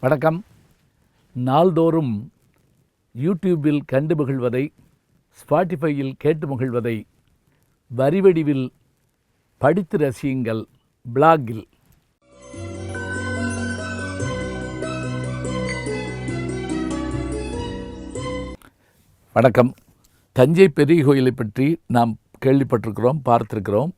வணக்கம். நாள்தோறும் யூடியூபில் கண்டு மகிழ்வதை ஸ்பாட்டிஃபையில் கேட்டு மகிழ்வதை வரிவடிவில் படித்து ரசியுங்கள் பிளாகில். வணக்கம். தஞ்சை பெரிய கோயிலை பற்றி நாம் கேள்விப்பட்டிருக்கிறோம் பார்த்திருக்கிறோம்.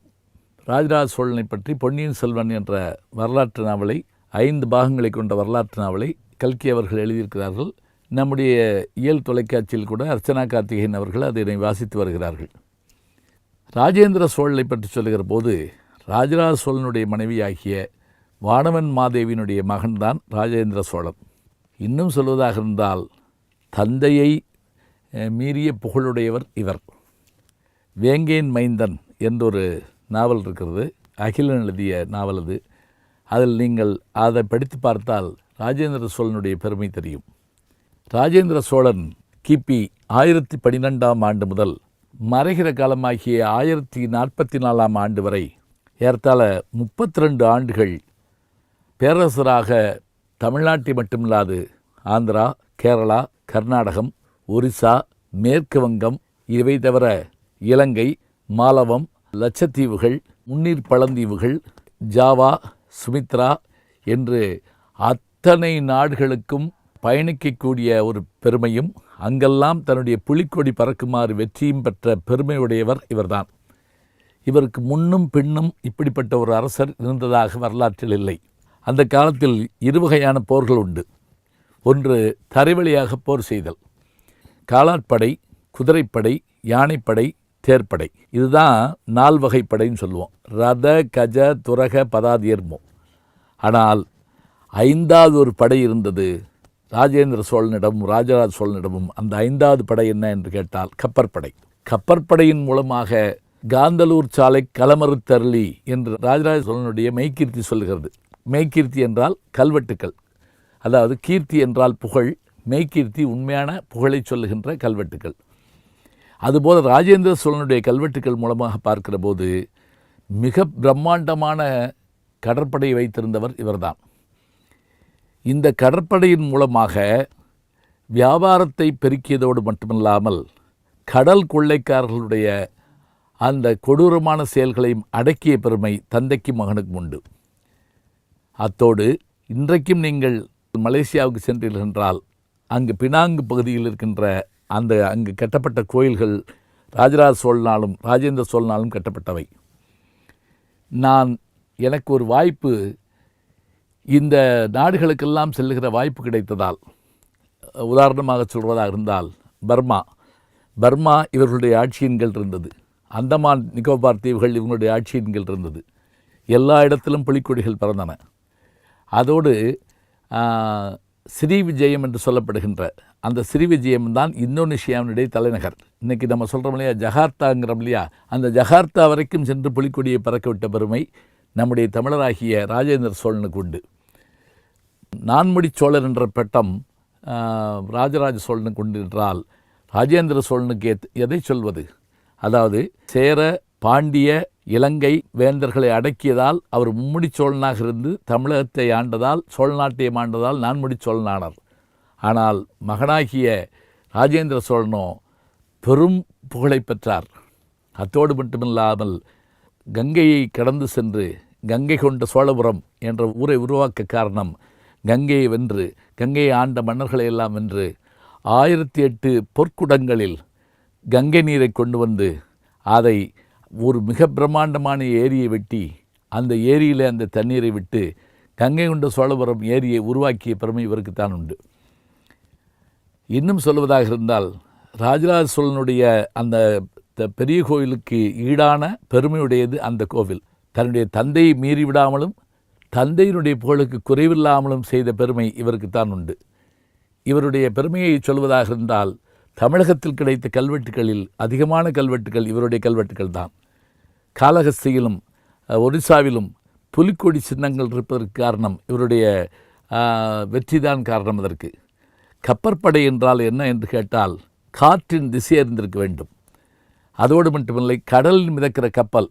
ராஜராஜ சோழனை பற்றி பொன்னியின் செல்வன் என்ற வரலாற்று நாவலை ஐந்து பாகங்களை கொண்ட வரலாற்று நாவலை கல்கி அவர்கள் எழுதியிருக்கிறார்கள். நம்முடைய இயல் தொலைக்காட்சியில் கூட அர்ச்சனா கார்த்திகேயன் அவர்கள் அதனை வாசித்து வருகிறார்கள். ராஜேந்திர சோழனை பற்றி சொல்லுகிற போது ராஜராஜ சோழனுடைய மனைவியாகிய வானவன் மாதேவியினுடைய மகன்தான் ராஜேந்திர சோழன். இன்னும் சொல்வதாக இருந்தால் தந்தையை மீறிய புகழுடையவர் இவர். வேங்கேன் மைந்தன் என்றொரு நாவல் இருக்கிறது. அகிலன் எழுதிய நாவல் அது. அதில் நீங்கள் அதை படித்து பார்த்தால் ராஜேந்திர சோழனுடைய பெருமை தெரியும். ராஜேந்திர சோழன் கிபி ஆயிரத்தி பன்னிரெண்டாம் ஆண்டு முதல் மறைகிற காலமாகிய ஆயிரத்தி நாற்பத்தி நாலாம் ஆண்டு வரை ஏறத்தாழ முப்பத்தி ரெண்டு ஆண்டுகள் பேரரசராக தமிழ்நாட்டை மட்டுமில்லாது ஆந்திரா கேரளா கர்நாடகம் ஒரிசா மேற்கு வங்கம் இவை தவிர இலங்கை மாலவம் லட்சத்தீவுகள் முன்னீர் பழந்தீவுகள் ஜாவா சுமித்ரா என்று அத்தனை நாடுகளுக்கும் பயணிக்கக்கூடிய ஒரு பெருமையும் அங்கெல்லாம் தன்னுடைய புலிக்கொடி பறக்குமாறு வெற்றியும் பெற்ற பெருமையுடையவர் இவர்தான். இவருக்கு முன்னும் பின்னும் இப்படிப்பட்ட ஒரு அரசர் இருந்ததாக வரலாற்றில் இல்லை. அந்த காலத்தில் இருவகையான போர்கள் உண்டு. ஒன்று தரைவழியாக போர் செய்தல். காலாட்படை குதிரைப்படை யானைப்படை தேர்ப்படை. இதுதான் நால் வகைப்படைன்னு சொல்லுவோம். ரத கஜ துரக பதாதியர்மோ. ஆனால் ஐந்தாவது ஒரு படை இருந்தது ராஜேந்திர சோழனிடமும் ராஜராஜ சோழனிடமும். அந்த ஐந்தாவது படை என்ன என்று கேட்டால் கப்பற்படை. கப்பற்படையின் மூலமாக காந்தலூர் சாலை களமறுத்தருளி என்று ராஜராஜ சோழனுடைய மெய்கீர்த்தி சொல்கிறது மெய்கீர்த்தி என்றால் கல்வெட்டுக்கள். அதாவது கீர்த்தி என்றால் புகழ். மெய்கீர்த்தி உண்மையான புகழை சொல்லுகின்ற கல்வெட்டுக்கள். அதுபோல் ராஜேந்திர சோழனுடைய கல்வெட்டுக்கள் மூலமாக பார்க்கிற போது மிக பிரம்மாண்டமான கடற்படையை வைத்திருந்தவர் இவர்தான். இந்த கடற்படையின் மூலமாக வியாபாரத்தை பெருக்கியதோடு மட்டுமில்லாமல் கடல் கொள்ளைக்காரர்களுடைய அந்த கொடூரமான செயல்களையும் அடக்கிய பெருமை தந்தைக்கும் மகனுக்கும் உண்டு. அத்தோடு இன்றைக்கும் நீங்கள் மலேசியாவுக்கு சென்றீர்கள் என்றால் அங்கு பினாங்கு பகுதியில் இருக்கின்ற அந்த அங்கு கட்டப்பட்ட கோயில்கள் ராஜராஜ சோழனாலும் ராஜேந்திர சோழனாலும் கட்டப்பட்டவை. நான் எனக்கு ஒரு வாய்ப்பு இந்த நாடுகளுக்கெல்லாம் செல்லுகிற வாய்ப்பு கிடைத்ததால் உதாரணமாக சொல்வதாக இருந்தால் பர்மா. பர்மா இவர்களுடைய ஆட்சியின்கள் இருந்தது. அந்தமான் நிக்கோபார் தீவுகள் இவங்களுடைய ஆட்சியின்கள் இருந்தது. எல்லா இடத்திலும் புலிக்கொடிகள் பிறந்தன. அதோடு ஸ்ரீ விஜயம் என்று சொல்லப்படுகின்ற அந்த ஸ்ரீ விஜயம் தான் இந்தோனேஷியாவினுடைய தலைநகர் இன்றைக்கி நம்ம சொல்கிறோம் இல்லையா ஜகார்த்தாங்கிறோம் இல்லையா? அந்த ஜகார்த்தா வரைக்கும் சென்று புலிக்கொடியை பறக்கவிட்ட பெருமை நம்முடைய தமிழராகிய ராஜேந்திர சோழனுக்கு உண்டு. நான்முடி சோழர் என்ற பட்டம் ராஜராஜ சோழனுக்கு உண்டு என்றால் ராஜேந்திர சோழனுக்கு எத்- எதை சொல்வது? அதாவது சேர பாண்டிய இலங்கை வேந்தர்களை அடக்கியதால் அவர் மும்முடி சோழனாக இருந்து தமிழகத்தை ஆண்டதால் சோழ நாட்டையும் ஆண்டதால் நான்முடி சோழனானார். ஆனால் மகனாகிய ராஜேந்திர சோழனோ பெரும் புகழை பெற்றார். அத்தோடு மட்டுமில்லாமல் கங்கையை கடந்து சென்று கங்கை கொண்ட சோழபுரம் என்ற ஊரை உருவாக்க காரணம் கங்கையை வென்று கங்கையை ஆண்ட மன்னர்களை எல்லாம் வென்று ஆயிரத்தி எட்டு பொற்குடங்களில் கங்கை நீரை கொண்டு வந்து அதை ஒரு மிக பிரம்மாண்டமான ஏரியை வெட்டி அந்த ஏரியில் அந்த தண்ணீரை விட்டு கங்கை கொண்ட சோழபுரம் ஏரியை உருவாக்கிய பெருமை இவருக்குத்தான் உண்டு. இன்னும் சொல்வதாக இருந்தால் ராஜராஜ சோழனுடைய அந்த த- பெரிய கோவிலுக்கு ஈடான பெருமையுடையது அந்த கோவில். தன்னுடைய தந்தையை மீறிவிடாமலும் தந்தையினுடைய புகழுக்கு குறைவில்லாமலும் செய்த பெருமை இவருக்குத்தான் உண்டு. இவருடைய பெருமையை சொல்வதாக இருந்தால் தமிழகத்தில் கிடைத்த கல்வெட்டுகளில் அதிகமான கல்வெட்டுகள் இவருடைய கல்வெட்டுகள் தான். காலகஸ்தியிலும் ஒடிசாவிலும் புலிக்கொடி சின்னங்கள் இருப்பதற்கு காரணம் இவருடைய வெற்றிதான் காரணம் அதற்கு. கப்பற்படை என்றால் என்ன என்று கேட்டால் காற்றின் திசை அறிந்திருக்க வேண்டும். அதோடு மட்டுமில்லை கடலில் மிதக்கிற கப்பல்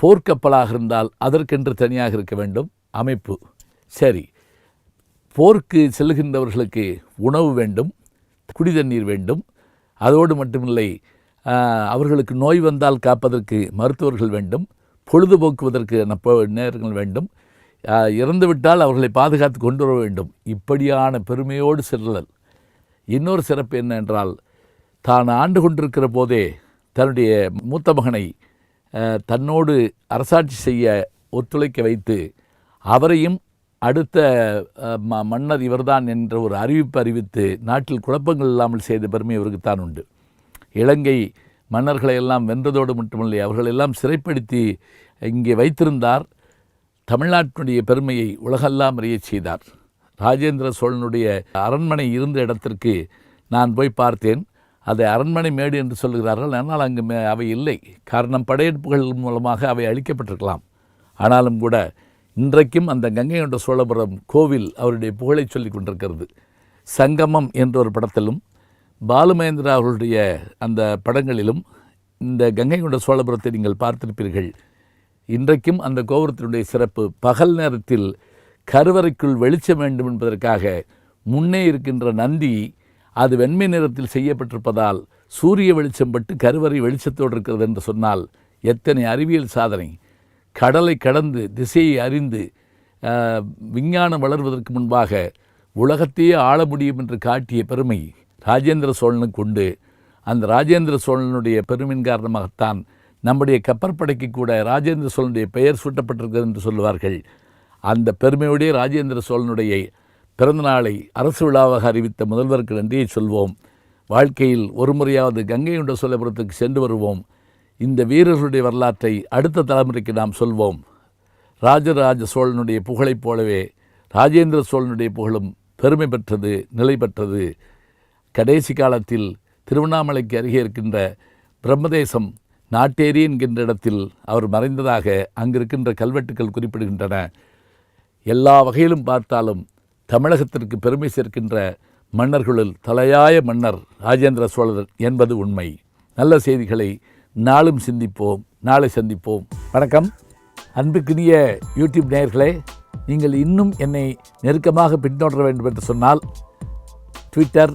போர்க்கப்பலாக இருந்தால் அதற்கென்று தனியாக இருக்க வேண்டும். அமைப்பு. சரி. போருக்கு செல்கின்றவர்களுக்கு உணவு வேண்டும் குடி தண்ணீர் வேண்டும். அதோடு மட்டுமில்லை அவர்களுக்கு நோய் வந்தால் காப்பதற்கு மருத்துவர்கள் வேண்டும் பொழுதுபோக்குவதற்கு நேரங்கள் வேண்டும். இறந்துவிட்டால் அவர்களை பாதுகாத்து கொண்டு வர வேண்டும். இப்படியான பெருமையோடு செல்லல் இன்னொரு சிறப்பு என்ன என்றால் தான் ஆண்டு கொண்டிருக்கிற போதே தன்னுடைய மூத்த மகனை தன்னோடு அரசாட்சி செய்ய ஒத்துழைக்க வைத்து அவரையும் அடுத்த ம- மன்னர் இவர்தான் என்ற ஒரு அறிவிப்பு அறிவித்து நாட்டில் குழப்பங்கள் இல்லாமல் செய்த பெருமை இவருக்குத்தான் உண்டு. இலங்கை மன்னர்களை எல்லாம் வென்றதோடு மட்டுமில்லை அவர்களெல்லாம் சிறைப்படுத்தி இங்கே வைத்திருந்தார். தமிழ்நாட்டினுடைய பெருமையை உலகெல்லாம் அறியச் செய்தார். ராஜேந்திர சோழனுடைய அரண்மனை இருந்த இடத்திற்கு நான் போய் பார்த்தேன். அதை அரண்மனை மேடு என்று சொல்கிறார்கள் ஆனால் அங்கு மே அவை இல்லை. காரணம் படையெடுப்புகள் மூலமாக அவை அழிக்கப்பட்டிருக்கலாம். ஆனாலும் கூட இன்றைக்கும் அந்த கங்கை கொண்ட சோழபுரம் கோவில் அவருடைய புகழை சொல்லிக் கொண்டிருக்கிறது. சங்கமம் என்ற ஒரு படத்திலும் பாலுமகேந்திரா அவர்களுடைய அந்த படங்களிலும் இந்த கங்கை கொண்ட சோழபுரத்தை நீங்கள் பார்த்திருப்பீர்கள். இன்றைக்கும் அந்த கோபுரத்தினுடைய சிறப்பு பகல் நேரத்தில் கருவறைக்குள் வெளிச்சம் வேண்டும் என்பதற்காக முன்னே இருக்கின்ற நந்தி அது வெண்மை நிறத்தில் செய்யப்பட்டிருப்பதால் சூரிய வெளிச்சம் பட்டு கருவறை வெளிச்சத்தோடு இருக்கிறது என்று சொன்னால் எத்தனை அறிவியல் சாதனை. கடலை கடந்து திசையை அறிந்து ஆஹ், விஞ்ஞானம் வளர்வதற்கு முன்பாக உலகத்தையே ஆள முடியும் என்று காட்டிய பெருமை. ராஜேந்திர சோழனுக்கு உண்டு. அந்த ராஜேந்திர சோழனுடைய பெருமின் காரணமாகத்தான் நம்முடைய கப்பற்படைக்கு கூட ராஜேந்திர சோழனுடைய பெயர் சூட்டப்பட்டிருக்கிறது என்று சொல்லுவார்கள். அந்த பெருமையுடைய ராஜேந்திர சோழனுடைய பிறந்தநாளை அரசு விழாவாக அறிவித்த முதல்வருக்கு நன்றியை சொல்வோம். வாழ்க்கையில் ஒரு முறையாவது கங்கையுண்ட சோழபுரத்துக்கு சென்று வருவோம். இந்த வீரர்களுடைய வரலாற்றை அடுத்த தலைமுறைக்கு நாம் சொல்வோம். ராஜராஜ சோழனுடைய புகழைப் போலவே ராஜேந்திர சோழனுடைய புகழும் பெருமை பெற்றது நிலை பெற்றது. கடைசி காலத்தில் திருவண்ணாமலைக்கு அருகே இருக்கின்ற பிரம்மதேசம் நாட்டேரி என்கின்ற இடத்தில் அவர் மறைந்ததாக அங்கிருக்கின்ற கல்வெட்டுக்கள் குறிப்பிடுகின்றன. எல்லா வகையிலும் பார்த்தாலும் தமிழகத்திற்கு பெருமை சேர்க்கின்ற மன்னர்களுள் தலையாய மன்னர் ராஜேந்திர சோழர் என்பது உண்மை. நல்ல செய்திகளை நாளும் சிந்திப்போம் நாளை சந்திப்போம். வணக்கம். அன்புக்குரிய யூடியூப் நேயர்களே நீங்கள் இன்னும் என்னை நெருக்கமாக பின்தொடர வேண்டும் என்று சொன்னால் ட்விட்டர்